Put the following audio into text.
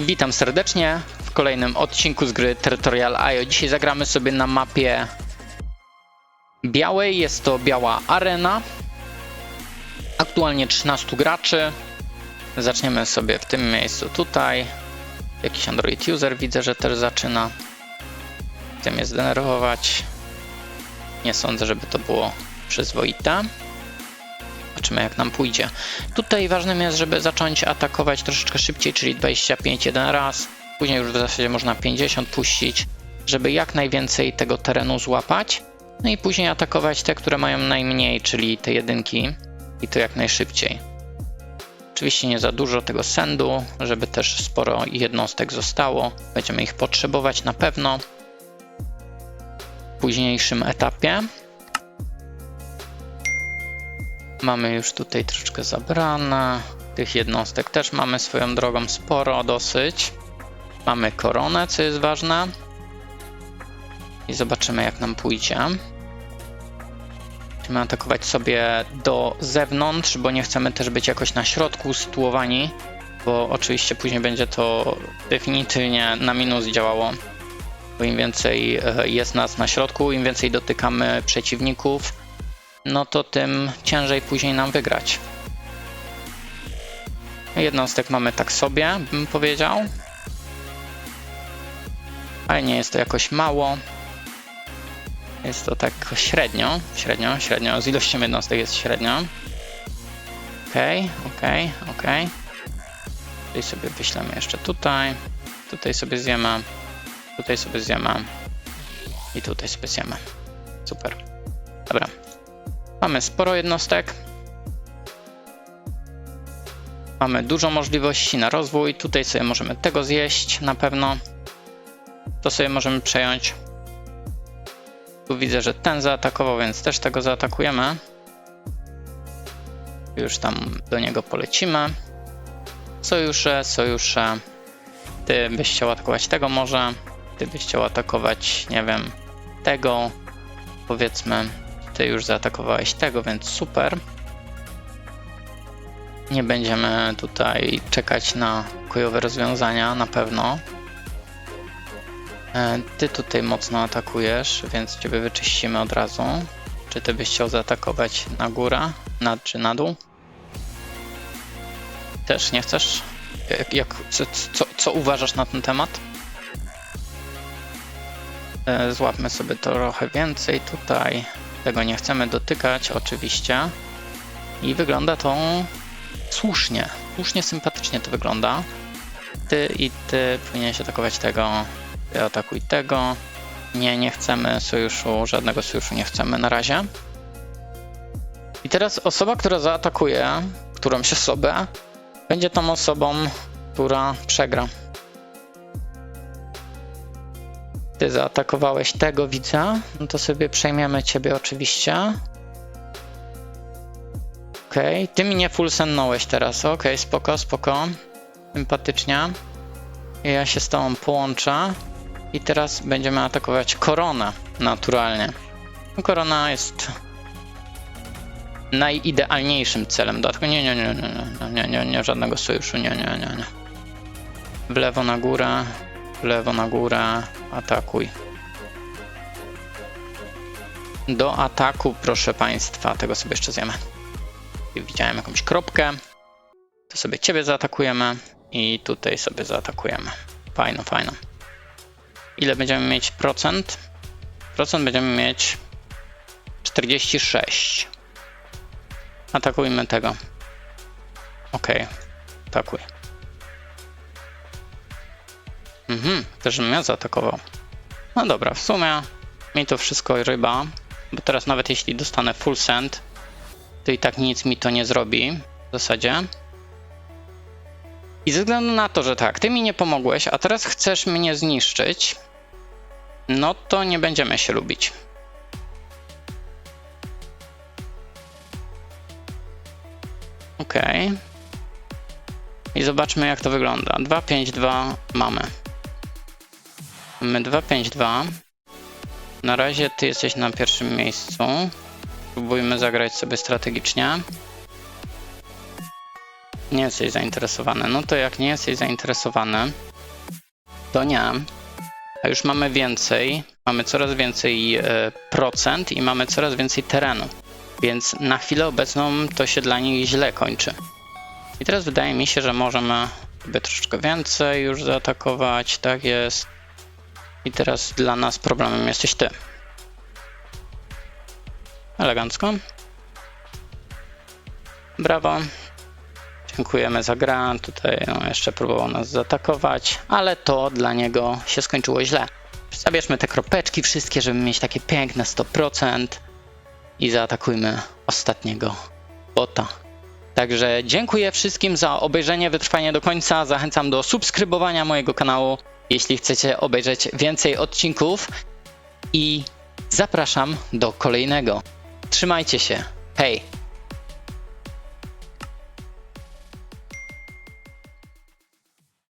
Witam serdecznie w kolejnym odcinku z gry Territorial IO. Dzisiaj zagramy sobie na mapie białej. Jest to biała arena. Aktualnie 13 graczy. Zaczniemy sobie w tym miejscu tutaj. Jakiś Android user widzę, że też zaczyna. Chcę mnie zdenerwować. Nie sądzę, żeby to było przyzwoite. Zobaczymy jak nam pójdzie. Tutaj ważnym jest, żeby zacząć atakować troszeczkę szybciej, czyli 25 jeden raz. Później już w zasadzie można 50 puścić, żeby jak najwięcej tego terenu złapać. No i później atakować te, które mają najmniej, czyli te jedynki i to jak najszybciej. Oczywiście nie za dużo tego sendu, żeby też sporo jednostek zostało. Będziemy ich potrzebować na pewno w późniejszym etapie. Mamy już tutaj troszeczkę zabrane. Tych jednostek też mamy swoją drogą sporo, dosyć. Mamy koronę, co jest ważne. I zobaczymy, jak nam pójdzie. Musimy atakować sobie do zewnątrz, bo nie chcemy też być jakoś na środku sytuowani, bo oczywiście później będzie to definitywnie na minus działało. Bo im więcej e, jest nas na środku, im więcej dotykamy przeciwników, no to tym ciężej później nam wygrać. Jednostek mamy tak sobie, bym powiedział. Ale nie jest to jakoś mało. Jest to tak średnio, średnio, średnio. Z ilością jednostek jest średnio. Okej, okej, okej. Tutaj sobie wyślemy jeszcze tutaj. Tutaj sobie zjemy. Tutaj sobie zjemy. I tutaj sobie zjemy. Super. Dobra. Mamy sporo jednostek. Mamy dużo możliwości na rozwój. Tutaj sobie możemy tego zjeść na pewno. To sobie możemy przejąć. Tu widzę, że ten zaatakował, więc też tego zaatakujemy. Już tam do niego polecimy. Sojusze, sojusze. Ty byś chciał atakować tego może. Ty byś chciał atakować, nie wiem, tego. Powiedzmy, ty już zaatakowałeś tego, więc super. Nie będziemy tutaj czekać na kojowe rozwiązania, na pewno. E, Ty tutaj mocno atakujesz, więc ciebie wyczyścimy od razu. Czy ty byś chciał zaatakować na górę, na, czy na dół? Też nie chcesz? Jak, jak, co, co, co uważasz na ten temat? E, Złapmy sobie trochę więcej tutaj. Tego nie chcemy dotykać, oczywiście. I wygląda to słusznie. Słusznie, sympatycznie to wygląda. Ty i ty powinieneś atakować tego. Ty atakuj tego. Nie, nie chcemy sojuszu, żadnego sojuszu nie chcemy na razie. I teraz osoba, która zaatakuje którąś osobę, będzie tą osobą, która przegra. Ty zaatakowałeś tego widza, no to sobie przejmiemy ciebie oczywiście. Okej, okay. ty mi nie full sennąłeś teraz, okej, okay, spoko, spoko. Sympatycznie. Ja się z tobą połączę. I teraz będziemy atakować koronę naturalnie. Korona jest najidealniejszym celem do ataku. Nie, nie, nie, nie, nie, nie, nie, nie, żadnego sojuszu, nie, nie, nie, nie. W lewo na górę, w lewo na górę, atakuj. Do ataku, proszę Państwa, tego sobie jeszcze zjemy. Widziałem jakąś kropkę, to sobie Ciebie zaatakujemy i tutaj sobie zaatakujemy. Fajno, fajno. Ile będziemy mieć procent? Procent będziemy mieć 46. Atakujmy tego. Ok, atakuj. Mhm, też mnie zaatakował. No dobra, w sumie mi to wszystko ryba, bo teraz nawet jeśli dostanę full send, to i tak nic mi to nie zrobi w zasadzie. I ze względu na to, że tak, ty mi nie pomogłeś, a teraz chcesz mnie zniszczyć, no to nie będziemy się lubić. Okej. Okay. I zobaczmy jak to wygląda. 2, 5, 2 mamy. Mamy 2, 5, 2. Na razie ty jesteś na pierwszym miejscu. Spróbujmy zagrać sobie strategicznie. Nie jesteś zainteresowany. No to jak nie jesteś zainteresowany, to nie. A już mamy więcej, mamy coraz więcej e, procent i mamy coraz więcej terenu. Więc na chwilę obecną to się dla nich źle kończy. I teraz wydaje mi się, że możemy sobie troszeczkę więcej już zaatakować. Tak jest. I teraz dla nas problemem jesteś ty. Elegancko. Brawo. Dziękujemy za grę. Tutaj no, jeszcze próbował nas zaatakować, ale to dla niego się skończyło źle. Zabierzmy te kropeczki wszystkie, żeby mieć takie piękne 100% i zaatakujmy ostatniego bota. Także dziękuję wszystkim za obejrzenie, wytrwanie do końca. Zachęcam do subskrybowania mojego kanału, jeśli chcecie obejrzeć więcej odcinków i zapraszam do kolejnego. Trzymajcie się. Hej!